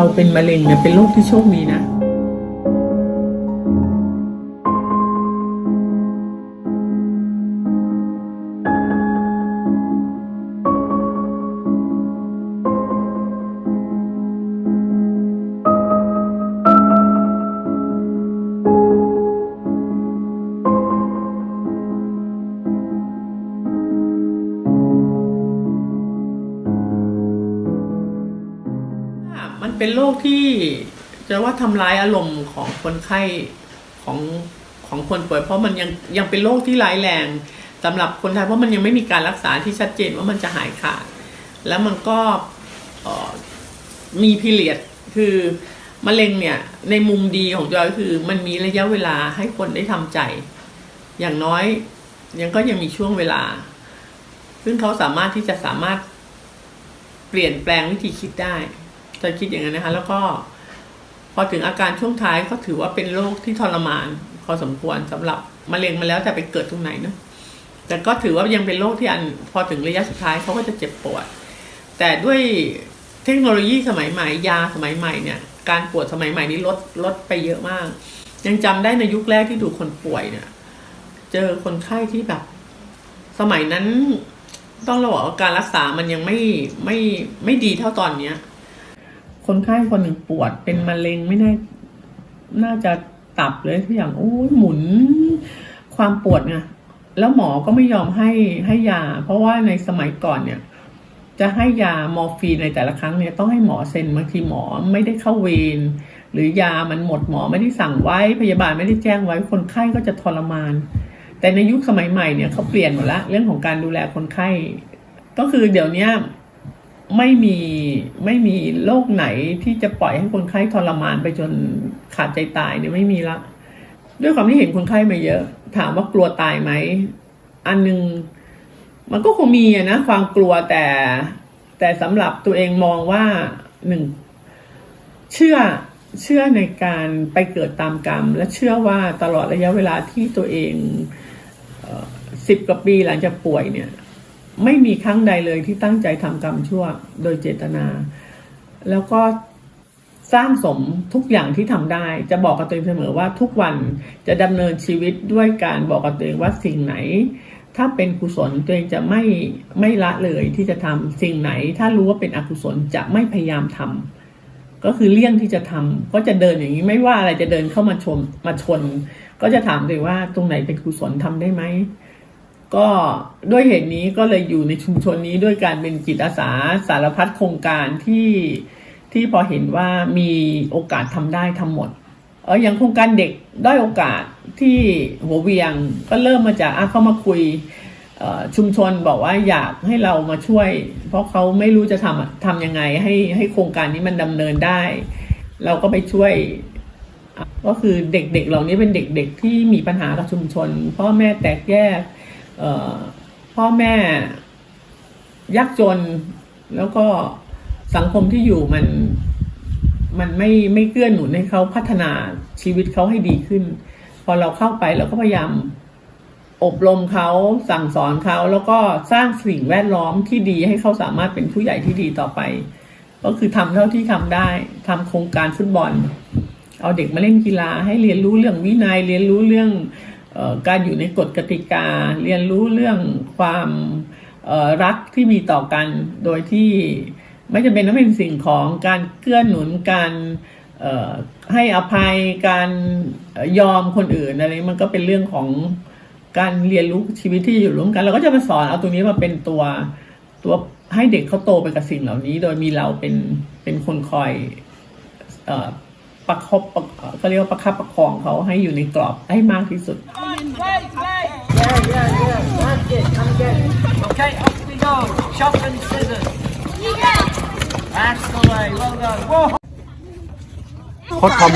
เราเป็นมะเร็งเนี่ยเป็นโรคที่โชคดีนะ เป็นโรคที่จะว่าทำร้ายอารมณ์ของคนไข้ของของคนป่วย เพราะมันยังยังเป็นโรคที่ร้ายแรงสำหรับคนไทยเพราะมันยังไม่มีการรักษาที่ชัดเจนว่ามันจะหายขาด แล้วมันก็มีพีเรียดคือมะเร็งเนี่ยในมุมดีของจอยคือมันมีระยะเวลาให้คนได้ทำใจ อย่างน้อยยังก็ยังมีช่วงเวลา ซึ่งเขาสามารถที่จะสามารถเปลี่ยนแปลงวิธีคิดได้ จะคิดอย่างนั้นนะคะ แล้วก็พอถึงอาการช่วงท้ายก็ถือว่าเป็นโรคที่ทรมานพอสมควรสำหรับมะเร็งมาแล้วแต่ไปเกิดตรงไหนเนอะแต่ก็ถือว่ายังเป็นโรคที่อันพอถึงระยะสุดท้ายเขาก็จะเจ็บปวด แต่ด้วยเทคโนโลยีสมัยใหม่ยาสมัยใหม่เนี่ยการปวดสมัยใหม่นี้ลดลดไปเยอะมาก ยังจำได้ในยุคแรกที่ดูคนป่วยเนี่ย เจอคนไข้ที่แบบ สมัยนั้นต้องระบอกว่าการรักษามันยังไม่ไม่ไม่ดีเท่าตอนเนี้ย คนไข้คนหนึ่งปวด เป็นมะเร็งไม่น่น่าจะตับเลยทุกอย่างโอ้ยหมุนความปวดไงแล้วหมอก็ไม่ยอมให้ให้ยา เพราะว่าในสมัยก่อนเนี่ย จะให้ยามอร์ฟีนในแต่ละครั้งเนี่ยต้องให้หมอเซ็นบางทีหมอไม่ได้เข้าเวรหรือยามันหมดหมอไม่ได้สั่งไว้พยาบาลไม่ได้แจ้งไว้คนไข้ก็จะทรมาน แต่ในยุคสมัยใหม่เนี่ยเขาเปลี่ยนหมดละเรื่องของการดูแลคนไข้ ก็คือเดี๋ยวนี้ ไม่มีไม่มีโรคไหนที่จะปล่อยให้คนไข้ทรมานไปจนขาดใจตายเนี่ยไม่มีละ ด้วยความที่เห็นคนไข้มาเยอะ ถามว่ากลัวตายไหม อันหนึงมันก็คงมีนะความกลัวแต่ แต่สำหรับตัวเองมองว่าหนึ่งเชื่อเชื่อในการไปเกิดตามกรรม และเชื่อว่าตลอดระยะเวลาที่ตัวเองสิบกว่าปีหลังจากป่วยเนี่ย ไม่มีครั้งใดเลยที่ตั้งใจทำกรรมชั่วโดยเจตนา แล้วก็สร้างสมทุกอย่างที่ทำได้ จะบอกกับตัวเองเสมอว่าทุกวันจะดำเนินชีวิตด้วยการบอกกับตัวเองว่าสิ่งไหน ถ้าเป็นกุศลตัวเองจะไม่ไม่ละเลยที่จะทำสิ่งไหน ถ้ารู้ว่าเป็นอกุศลจะไม่พยายามทำก็คือเลี่ยงที่จะทำก็จะเดินอย่างนี้ไม่ว่าอะไรจะเดินเข้ามาชนมาชน ก็จะถามตัวเองว่าตรงไหนเป็นกุศลทำได้ไหม ก็ด้วยเหตุนี้ก็เลยอยู่ในชุมชนนี้ด้วยการเป็นจิตอาสาสารพัดโครงการที่ที่พอเห็นว่ามีโอกาสทำได้ทำหมดเอออย่างโครงการเด็กด้อยโอกาสที่หัวเวียงก็เริ่มมาจากอะเข้ามาคุยชุมชนบอกว่าอยากให้เรามาช่วย เพราะเขาไม่รู้จะทำทำยังไงให้ให้โครงการนี้มันดำเนินได้ เราก็ไปช่วย ก็คือเด็กๆเหล่านี้เป็นเด็กๆที่มีปัญหากับชุมชนพ่อแม่แตกแยก พ่อแม่ยากจนแล้วก็สังคมที่อยู่มันมันไม่ไม่เกื้อหนุนให้เขาพัฒนาชีวิตเขาให้ดีขึ้น พอเราเข้าไปเราก็พยายามอบรมเขาสั่งสอนเขาแล้วก็สร้างสิ่งแวดล้อมที่ดีให้เขาสามารถเป็นผู้ใหญ่ที่ดีต่อไป ก็คือทำเท่าที่ทำได้ทำโครงการฟุตบอล เอาเด็กมาเล่นกีฬาให้เรียนรู้เรื่องวินัยเรียนรู้เรื่อง การอยู่ในกฎกติกาเรียนรู้เรื่องความรักที่มีต่อกันโดยที่ไม่จำเป็นต้องเป็นสิ่งของการเกื้อหนุนการให้อภัยการยอมคนอื่นอะไรมันก็เป็นเรื่องของการเรียนรู้ชีวิตที่อยู่ร่วมกัน เราก็จะมาสอนเอาตรงนี้มาเป็นตัวตัวให้เด็กเขาโตไปกับสิ่งเหล่านี้ โดยมีเราเป็นเป็นคนคอยเอ่อ ประคบประเอ่อเขาเรียกว่าประคับประคองเขาให้อยู่ในกรอบให้มากที่สุด Yeah, yeah, yeah. That's it. Come get it. Okay, off we go. Chop and scissors. That's the way. Well done. Whoa. โค้ชทอม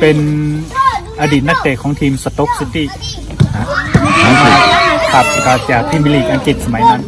เป็นอดีตนักเตะของทีมสต็อกซิตี้ครับก็จากพรีเมียร์ลีกอังกฤษสมัยนั้น